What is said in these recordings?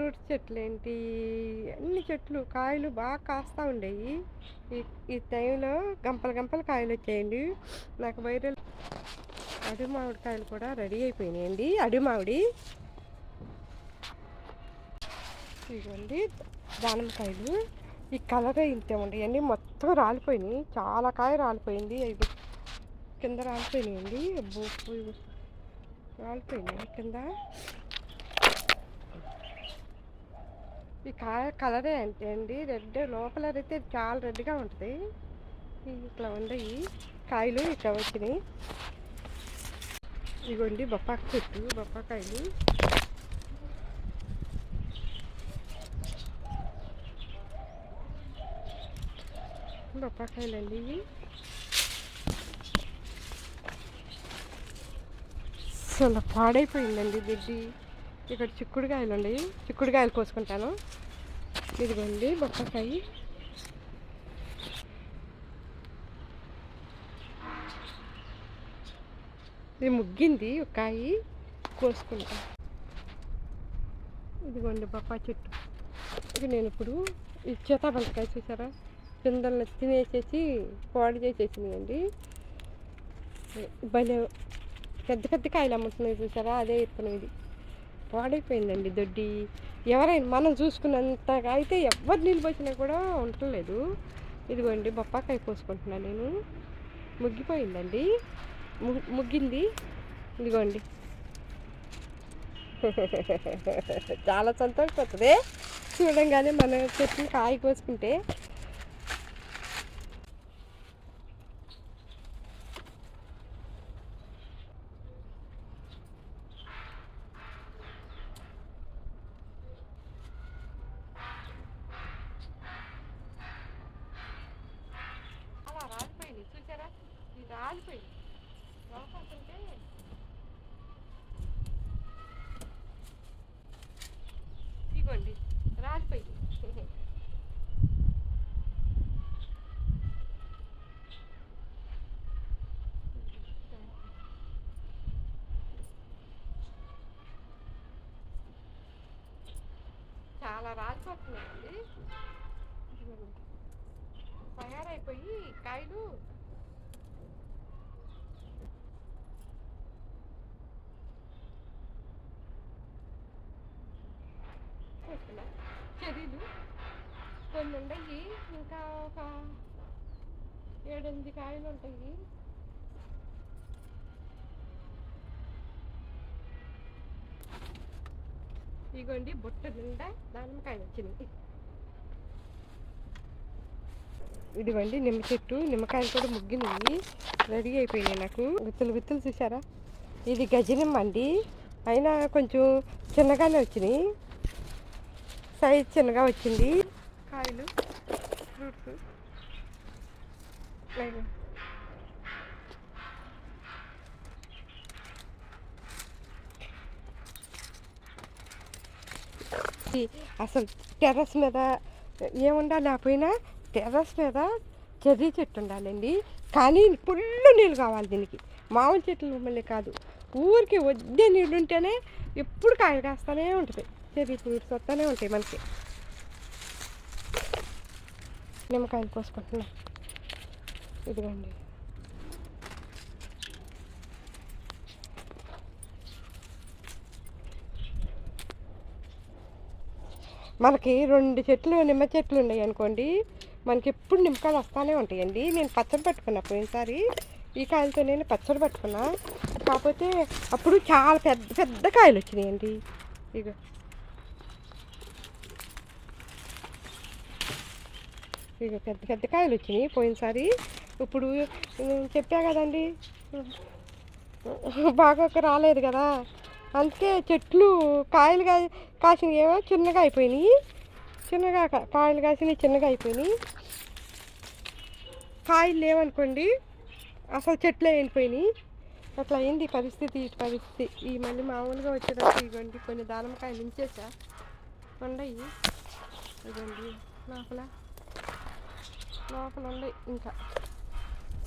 Fruit చెట్లు ఏంటి అన్ని చెట్లు కాయలు బాగా కాస్తూ ఉండేవి ఈ ఈ టైంలో గంపలు గంపలు కాయలు వచ్చాయండి. నాకు వైరల్ అడి మామిడికాయలు కూడా రెడీ అయిపోయినాయండి. అడి మామిడి. ఇదిగోండి దానిమ్మకాయలు ఈ కలర్ ఇంతే ఉండేవన్నీ మొత్తం రాలిపోయినాయి. చాలా కాయ రాలిపోయింది. అవి కింద రాలిపోయినాయండి. అబ్బో, రాలిపోయినాయి కింద. ఈ కాయ కలరే అంటే అండి? రెడ్ లోపల అయితే చాలా రెడ్గా ఉంటుంది. ఇట్లా ఉన్నాయి కాయలు ఇట్లా వచ్చినాయి. ఇగోండి బొప్పాకు చెట్టు బొప్పాకాయలు. బొప్పాకాయలు అండి ఇవి. అసలు పాడైపోయిందండి దిడ్డి ఇక్కడ చిక్కుడుకాయలు ఉన్నాయి చిక్కుడుకాయలు కోసుకుంటాను. ఇదిగోండి బొప్పకాయ ఇది ముగ్గింది ఒక కాయ. కోసుకుంటా. ఇదిగోండి బొప్పాయి చెట్టు. ఇది నేను ఇప్పుడు ఈ చేతాబంతకాయ చూసారా? పిందల్ని తినేసేసి పాడు చేసేసినాయండి. భలే పెద్ద పెద్ద కాయలు అమ్ముతున్నాయి చూసారా? అదే విత్తనం ఇది. పాడైపోయిందండి దొడ్డి. ఎవరైనా మనం చూసుకున్నంతగా అయితే ఎవరు నీళ్ళు పోసినా కూడా ఉండలేదు ఇదిగోండి బొప్పాకాయ కోసుకుంటున్నాను నేను. ముగ్గిపోయిందండి. ము- ముగ్గింది. ఇదిగోండి. చాలా సంతోషపడుతుంది. చూడంగానే మన చెట్టుని కాయ కోసుకుంటే అలా రాలిపోయింది చూసారా ఇది రాలిపోయింది రాకపోతుంటే ఇదిగోండి రాలిపోయింది చాలా రాలిపోతున్నాయండి తయారైపోయి కాయలు చూస్తున్నా. చెరీలు కొన్ని ఉన్నాయి ఇంకా ఒక ఏడెనిమిది కాయలు ఉంటాయి ఇగోండి బుట్ట నిండా దానిమ్మకాయ వచ్చింది. ఇదిగోండి నిమ్మ చెట్టు నిమ్మకాయలు కూడా ముగ్గినాయి రెడీ అయిపోయినాయి నాకు. విత్తులు విత్తులు చూసారా ఇది గజనిమ్మ అండి. అయినా కొంచెం చిన్నగానే వచ్చినాయి. సైజ్ చిన్నగా వచ్చింది. కాయలు ఫ్రూట్స్. అసలు టెర్రస్ మీద ఏముండాలిపోయినా టెర్రస్ మీద చెర్రీ చెట్టు ఉండాలండి. కానీ ఫుల్ నీళ్ళు కావాలి దీనికి. మామూలు చెట్లు మళ్ళీ కాదు. ఊరికి వద్దే నీళ్ళు ఉంటేనే ఎప్పుడు కాయలు కాస్తూనే ఉంటుంది. చెర్రీ ఫ్రూట్స్ వస్తూనే ఉంటాయి మనకి. నిమ్మకాయలు కోసుకుంటున్నా. ఇదిగోండి. మనకి రెండు చెట్లు నిమ్మ చెట్లు ఉన్నాయి అనుకోండి. మనకి ఎప్పుడు నిమ్మకాయలు వస్తూనే ఉంటాయండి. నేను పచ్చడి పట్టుకున్నా పోయినసారి. ఈ కాయలతో నేను పచ్చడి పట్టుకున్నా. కాకపోతే అప్పుడు చాలా పెద్ద పెద్ద కాయలు వచ్చినాయండి. ఇక ఇక పెద్ద పెద్ద కాయలు వచ్చినాయి పోయినసారి. ఇప్పుడు చెప్పా కదండి. బాగా రాలేదు కదా. అందుకే చెట్లు కాయలు కాయ కాసినవి ఏమో చిన్నగా అయిపోయినాయి. చిన్నగా కా- కాయలు కాసినవి చిన్నగా అయిపోయినాయి. కాయలు లేవనుకోండి అసలు చెట్లే ఎండిపోయినాయి. అట్లా అయింది ఈ పరిస్థితి ఈ పరిస్థితి. ఈ మళ్ళీ మామూలుగా వచ్చేటప్పుడు ఇవ్వండి కొన్ని దానిమ్మకాయలు ఉంచేసా ఉండయి. ఇవ్వండి లోపల. లోపల ఉన్నాయి ఇంకా.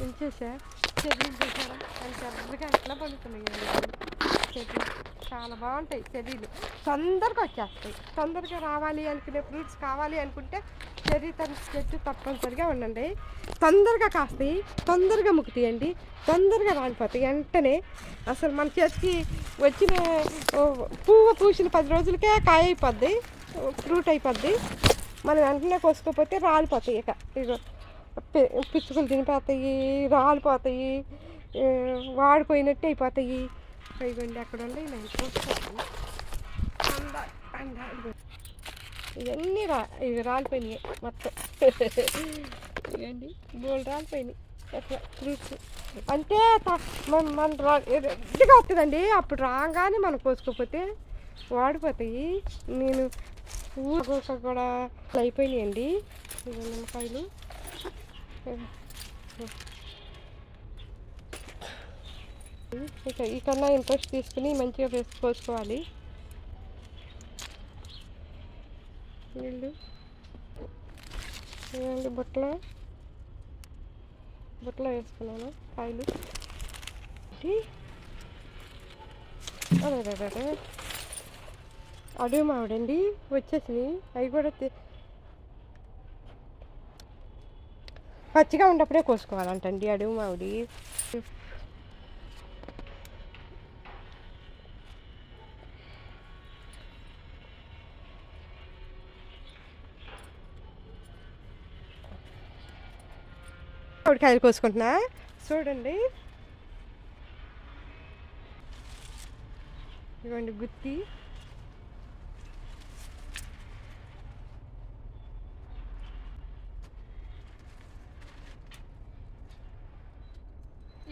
ఉంచేసా చెల్లించేసారా చూసారా అని పెద్దగా ఎట్లా పండుతున్నాయి? చెర్రీ చాలా బాగుంటాయి చెర్రీలు తొందరగా వచ్చేస్తాయి. తొందరగా రావాలి అనుకునే ఫ్రూట్స్ కావాలి అనుకుంటే చెర్రీ తన చెట్టు తప్పనిసరిగా ఉండండి. తొందరగా కాస్తాయి. తొందరగా ముక్కుతాయండి. తొందరగా రాలిపోతాయి. వెంటనే అసలు మన చేతికి వచ్చిన పువ్వు పూసిన పది రోజులకే కాయ అయిపోద్ది. ఫ్రూట్ అయిపోద్ది. మనం వెంటనే కోసుకోపోతే రాలిపోతాయి ఇక. పిచ్చుకలు తినిపోతాయి రాలిపోతాయి వాడిపోయినట్టు అయిపోతాయి. ఇవ్వండి అక్కడ ఉండే నేను చూస్తాను. అంద ఇవన్నీ రా ఇవి రాలిపోయినాయి మొత్తం. ఇవ్వండి బోల్ రాలిపోయినాయి. అట్లా ఫ్రూట్స్. అంటే మన మన రా రెడ్డిగా వస్తుందండి అప్పుడు రాగానే మనం కోసుకోకపోతే వాడిపోతాయి. నేను ఊరుకోక కూడా అయిపోయినాయండి. నిమ్మకాయలు. ఇక ఈ కన్నా ఇంట్రెస్ట్ తీసుకుని మంచిగా కోసుకోవాలి వీళ్ళు ఇవ్వండి బుట్టల. బుట్టల వేసుకున్నాను కాయలు. అదే అదే అదే అడుగు వచ్చేసినాయి. అవి కూడా పచ్చిగా ఉన్నప్పుడే కోసుకోవాలంటండి అడుగు మామిడి. కాయలు కోసుకుంటున్నా. చూడండి. ఇవ్వండి గుత్తి.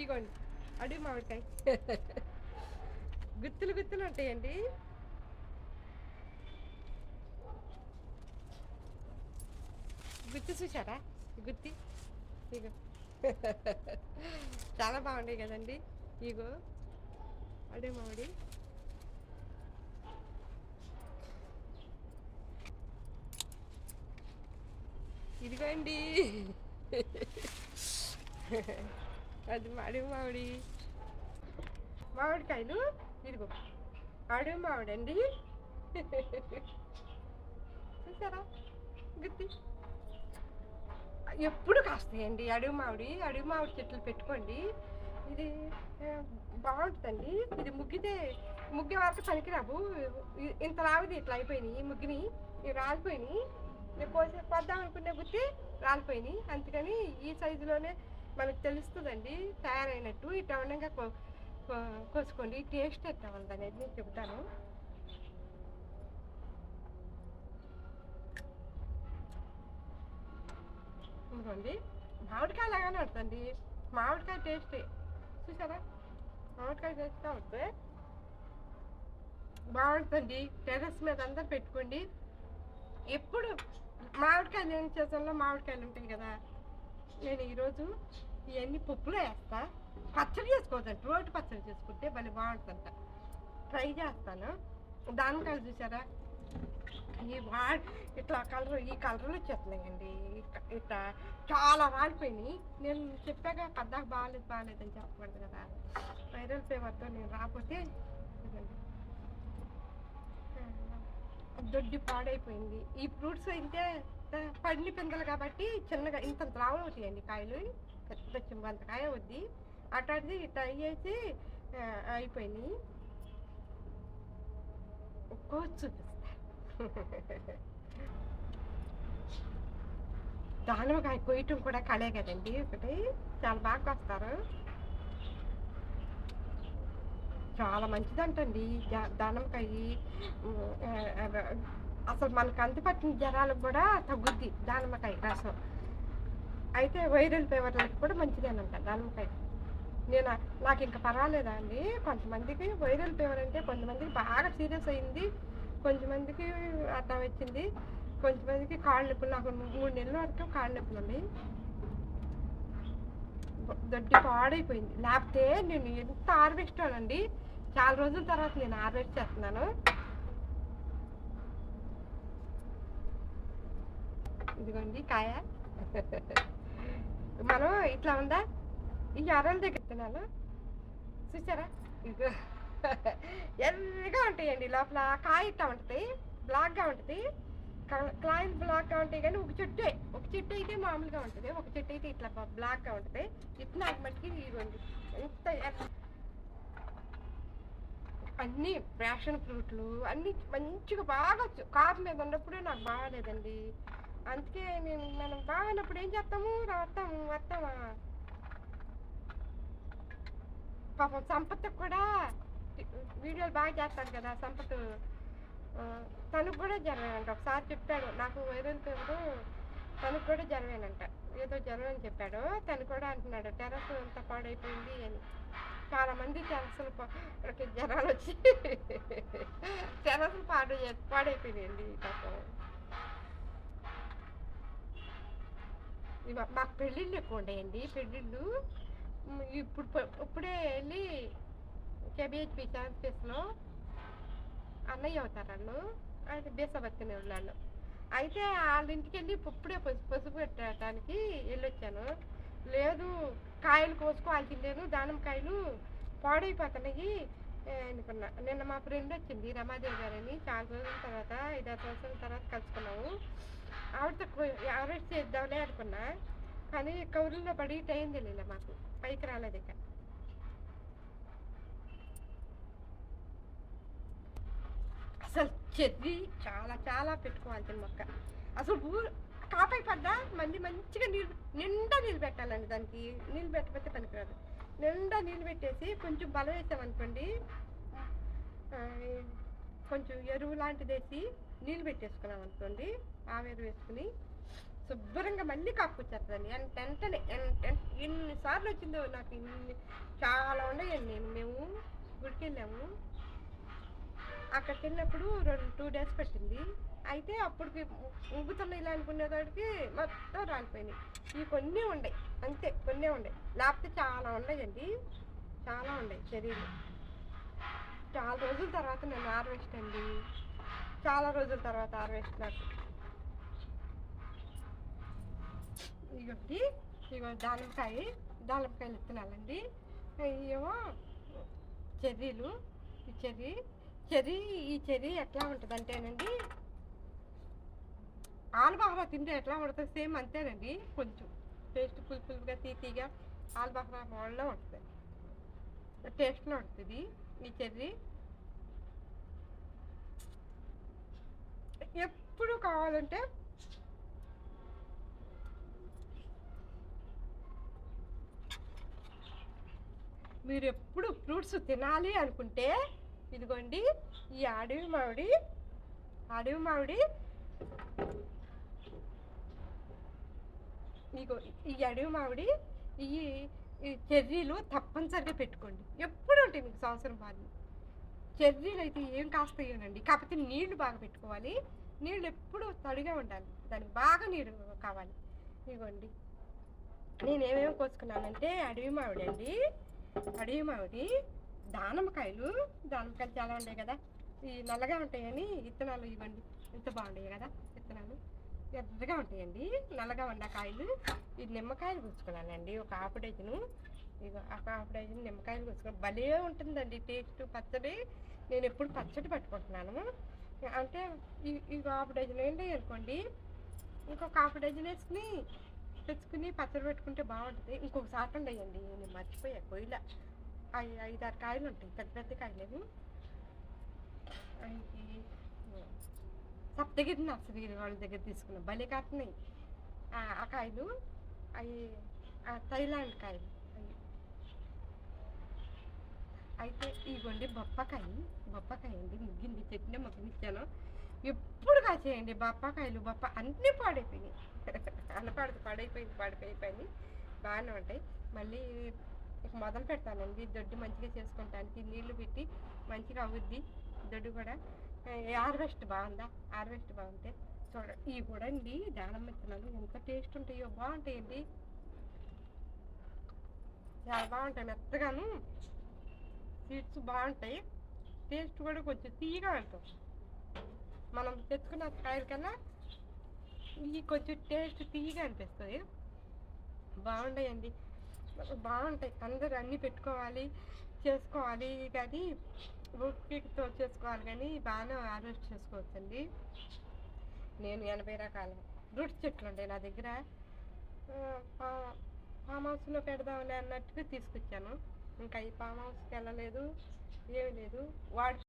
ఇగోండి అడుగు మామిడికాయ. గుత్తులు గుత్తులు ఉంటాయండి. గుత్తి చూసారా గుత్తి. ఇగో. చాలా బాగుంటాయి కదండి. ఇగో అడే మామిడి. ఇదిగోండి. అది మాడి మామిడి. మామిడికాయలు ఇదిగో. అడుగు మామిడి అండి చూసారా? గుర్తి ఎప్పుడు కాస్తాయండి? అడుగు మామిడి అడుగు మామిడి చెట్లు పెట్టుకోండి. ఇది బాగుంటుందండి. ఇది ముగ్గితే ముగ్గే వరకు పనికిరావు. ఇంత లావుది ఇట్లా అయిపోయినాయి ముగ్గిని. ఇవి రాలిపోయినాయి. నేను కోసే కొద్దాం అనుకునే గుర్తి రాలిపోయినాయి. అందుకని ఈ సైజులోనే మనకు తెలుస్తుందండి తయారైనట్టు. ఇట్లా ఉండగా కోసుకోండి. టేస్ట్ ఎట్లా ఉందనేది నేను చెబుతాను. అనుకోండి మామిడికాయ లాగానే ఉంటుందండి మామిడికాయ టేస్టే చూసారా? మామిడికాయ టేస్ట్ ఉంటుంది బాగుంటుంది టెర్రస్ మీద అంతా పెట్టుకోండి. ఎప్పుడు మామిడికాయ ఏం సీజన్లో మామిడికాయలు ఉంటాయి కదా. నేను ఈరోజు ఇవన్నీ పప్పులో వేస్తా. పచ్చడి చేసుకోవద్దండి రోడ్డు పచ్చడి చేసుకుంటే భలే బాగుంటుందంట. ట్రై చేస్తాను. దానికాయలు చూసారా? ఈ వా ఇట్లా కలర్ ఈ కలర్లు వచ్చేస్తున్నాయండి. ఇట్లా చాలా రాలిపోయినాయి నేను చెప్పాక పద్దాక బాగాలేదు బాగాలేదు అని చెప్పకూడదు కదా. వైరల్ ఫీవర్తో నేను రాకపోతే దొడ్డి పాడైపోయింది. ఈ ఫ్రూట్స్ అయితే పండి పిందలు కాబట్టి చిన్నగా ఇంత లావు అవుతాయండి కాయలు. పెద్ద చింబంత కాయ వద్ది అట్లాంటిది ఇట్లా అయ్యేసి అయిపోయినాయి. కోసి దానిమ్మకాయ కొయ్యటం కూడా కళే కదండి. ఒకటి చాలా బాగా వస్తారు చాలా మంచిదంటండి జా- దానిమ్మకాయ. అసలు మనకు అంతుపట్టిన జ్వరాలకు కూడా తగ్గుద్ది దానిమ్మకాయ రసం. అయితే వైరల్ ఫీవర్లకు కూడా మంచిదేనంట దానిమ్మకాయ. నేను నాకు ఇంకా పర్వాలేదా అండి? కొంతమందికి వైరల్ ఫీవర్ అంటే కొంతమందికి బాగా సీరియస్ అయింది. కొంతమందికి అర్థం వచ్చింది కొంతమందికి కాళ్ళు నొప్పులు నాకు మూడు నెలల వరకు కాళ్ళు నొప్పులు ఉన్నాయి. దొడ్డి పాడైపోయింది. లేకపోతే నేను ఎంత ఆర్వెస్టానండి చాలా రోజుల తర్వాత నేను హార్వెస్ట్ చేస్తున్నాను. ఇదిగోండి కాయ. మనం ఇట్లా ఉందా? ఈ అరల దగ్గర తినాను చూసారా? ఇదిగో. ఎర్రగా ఉంటాయండి లోపల కాయ ఇట్లా ఉంటుంది బ్లాక్గా ఉంటుంది. కా- బ్లాక్గా ఉంటాయి కానీ ఒక చెట్టు ఒక చెట్టు అయితే మామూలుగా ఉంటుంది. ఒక చెట్టు అయితే ఇట్లా బ్లాక్గా ఉంటుంది. ఇట్లా మట్టికి ఇవ్వండి. ఎంత ఎర్ర- అన్నీ ప్యాషన్ ఫ్రూట్లు అన్నీ మంచిగా బాగా వచ్చు. కాపు మీద ఉన్నప్పుడే నాకు బాగాలేదండి అందుకే నేను మనం బాగున్నప్పుడు ఏం చేస్తాము? వస్తాము వస్తామా? పాపం సంపత్తి కూడా వీడియోలు బాగా చేస్తాడు కదా సంపత్. తనకు కూడా జ్వరమేనంట ఒకసారి చెప్పాడు. నాకు వైరల్ తనకు కూడా జ్వరమేనంట ఏదో జరగని చెప్పాడు. తను కూడా అంటున్నాడు టెరస్ అంతా పాడైపోయింది అని. చాలా మంది టెరస్లు జ్వరాలు వచ్చి టెరస్లు పాడు పాడైపోయినాయండి పాపం. మాకు పెళ్ళిళ్ళు ఎక్కువ ఉండేయండి పెళ్ళిళ్ళు ఇప్పుడు ఇప్పుడే వెళ్ళి కేబిహెచ్పి సెవెంత్ అన్నయ్య అవుతారు ఆయన దేశభక్తిని ఉన్నాను అయితే వాళ్ళ ఇంటికి వెళ్ళి ఇప్పుడే పసుపు పసుపు పెట్టడానికి వెళ్ళొచ్చాను. లేదు కాయలు కోసుకోవాలి కోసుకోవాల్సిందేను దానిమ్మకాయలు పాడైపోతున్నాయి. అనుకున్నా నిన్న మా ఫ్రెండ్ వచ్చింది రమాదేవి గారని. చాలా రోజుల తర్వాత ఐదారు సంవత్సరాల తర్వాత కలుసుకున్నాము. ఆవిడతో అరెస్ట్ చేద్దాంలే అనుకున్నా. కానీ కౌరుల్లో పడి టైం తెలియలే మాకు. పైకి రాలేదు ఇక చెద్ది చెర్రీ చాలా చాలా పెట్టుకోవాల్సిన మొక్క. అసలు ఊరు కాపై పడ్డా మళ్ళీ మంచిగా నీళ్ళు నిండా నీళ్ళు పెట్టాలండి దానికి. నీళ్ళు పెట్టకపోతే పనికిరాదు. నిండా నీళ్ళు పెట్టేసి కొంచెం బలం వేసామనుకోండి కొంచెం ఎరువు లాంటిది వేసి నీళ్ళు పెట్టేసుకున్నాం అనుకోండి ఆవేరు వేసుకుని శుభ్రంగా మళ్ళీ కాపుకొచ్చేస్తుందండి. ఎంత వెంటనే ఎన్- ఎన్- ఎన్నిసార్లు వచ్చిందో నాకు ఇన్ని చాలా ఉన్నాయండి మేము గుడికి వెళ్ళాము అక్కడికి వెళ్ళినప్పుడు రెండు టూ డేస్ పట్టింది. అయితే అప్పటికి ఉబ్బుతున్నాయి ఇలా అనుకునేదానికి మొత్తం రాలిపోయినాయి. ఇవి కొన్ని ఉన్నాయి అంతే కొన్ని ఉన్నాయి లేకపోతే చాలా ఉన్నాయండి చాలా ఉన్నాయి శరీరం చాలా రోజుల తర్వాత నేను హార్వెస్ట్ అండి. చాలా రోజుల తర్వాత హార్వెస్ట్ నాకు. ఇగోటి ఇగో దానిమ్మకాయ దానిమ్మకాయలు విత్తనాలండి. ఏమో చెర్రీలు ఈ చెర్రీ చెర్రీ ఈ చెర్రీ ఎట్లా ఉంటుంది అంటేనండి ఆలుబహరా తింటే ఎట్లా ఉంటుంది సేమ్ అంతేనండి. కొంచెం టేస్ట్ పులుపు పులుపుగా తీతీగా ఆలుబహరా మోడల్లో ఉంటుంది. టేస్ట్లో ఉంటుంది ఈ చెర్రీ. ఎప్పుడు కావాలంటే మీరు ఎప్పుడు ఫ్రూట్స్ తినాలి అనుకుంటే ఇదిగోండి ఈ అడవి మామిడి అడవి మామిడి మీకు ఈ అడవి మామిడి ఈ చెర్రీలు తప్పనిసరిగా పెట్టుకోండి. ఎప్పుడు ఉంటాయి మీకు సంవత్సరం బాధ చెర్రీలు అయితే ఏం కాస్తాయోనండి? కాకపోతే నీళ్ళు బాగా పెట్టుకోవాలి. నీళ్ళు ఎప్పుడు తడిగా ఉండాలి. దానికి బాగా నీరు కావాలి. ఇదిగోండి. నేను ఏమేమి కోసుకున్నానంటే అడవి మామిడి అండి అడవి మామిడి దానిమ్మకాయలు దానిమ్మకాయలు చాలా ఉన్నాయి కదా. ఈ నల్లగా ఉంటాయని విత్తనాలు ఇవ్వండి. ఎంత బాగుంటాయి కదా విత్తనాలు. ఎర్రగా ఉంటాయండి నల్లగా ఉన్న కాయలు ఈ నిమ్మకాయలు కూర్చుకున్నానండి ఒక హాఫ్ డజను. ఇక ఒక హాఫ్ డజన్ నిమ్మకాయలు కూర్చుకున్నాను భలే ఉంటుందండి టేస్ట్. పచ్చడి నేను ఎప్పుడు పచ్చడి పట్టుకుంటున్నాను. అంటే ఈ ఈ హాఫ్ డజన్ ఏంటి అనుకోండి ఇంకొక హాఫ్ డజన్ వేసుకుని తెచ్చుకుని పచ్చడి పెట్టుకుంటే బాగుంటుంది. ఇంకొక సాటం వేయండి నేను మర్చిపోయా అవి ఐదు ఆరు కాయలు ఉంటాయి పెద్ద పెద్ద కాయలు అవి సప్తగిరి నర్సరీ వాళ్ళ దగ్గర తీసుకున్న భలే కాస్తున్నాయి ఆ కాయలు అవి థైలాండ్ కాయలు. అవి అయితే ఇవ్వండి బొప్పకాయ. బొప్పకాయ అండి. ముగ్గింది చెట్టిన మొగ్గనిచ్చాను ఎప్పుడు కాచేయండి బొప్పకాయలు బొప్ప అన్నీ పాడైపోయినాయి. అనపాడదు పాడైపోయింది పాడిపోయిపోయింది బాగానే ఉంటాయి. మళ్ళీ ఇక మొదలు పెడతానండి. దొడ్డు మంచిగా చేసుకుంటానికి నీళ్ళు పెట్టి మంచిగా అవుద్ది. దొడ్డు కూడా. హార్వెస్ట్ బాగుందా? హార్వెస్ట్ బాగుంటే చూడ ఇవి కూడా అండి దానం విత్తనాలు ఎంత టేస్ట్ ఉంటాయో బాగుంటాయండి. చాలా బాగుంటాయి మెత్తగాను. సీడ్స్ బాగుంటాయి. టేస్ట్ కూడా కొంచెం తీయగా వెళ్తాం. మనం తెచ్చుకున్న కాయల కన్నా ఇవి కొంచెం టేస్ట్ తీయగా అనిపిస్తుంది బాగుంటాయండి. బాగుంటాయి. అందరు అన్నీ పెట్టుకోవాలి చేసుకోవాలి కానీ ఉప్పితో చేసుకోవాలి కానీ బాగానే హార్వెస్ట్ చేసుకోవచ్చండి. నేను ఎనభై రకాల ఫ్రూట్స్ చెట్లు ఉంటాయి నా దగ్గర. ఫామ్ హౌస్లో పెడదామని అన్నట్టుగా తీసుకొచ్చాను. ఇంకా ఈ ఫామ్ హౌస్కి వెళ్ళలేదు ఏమి లేదు. వాడు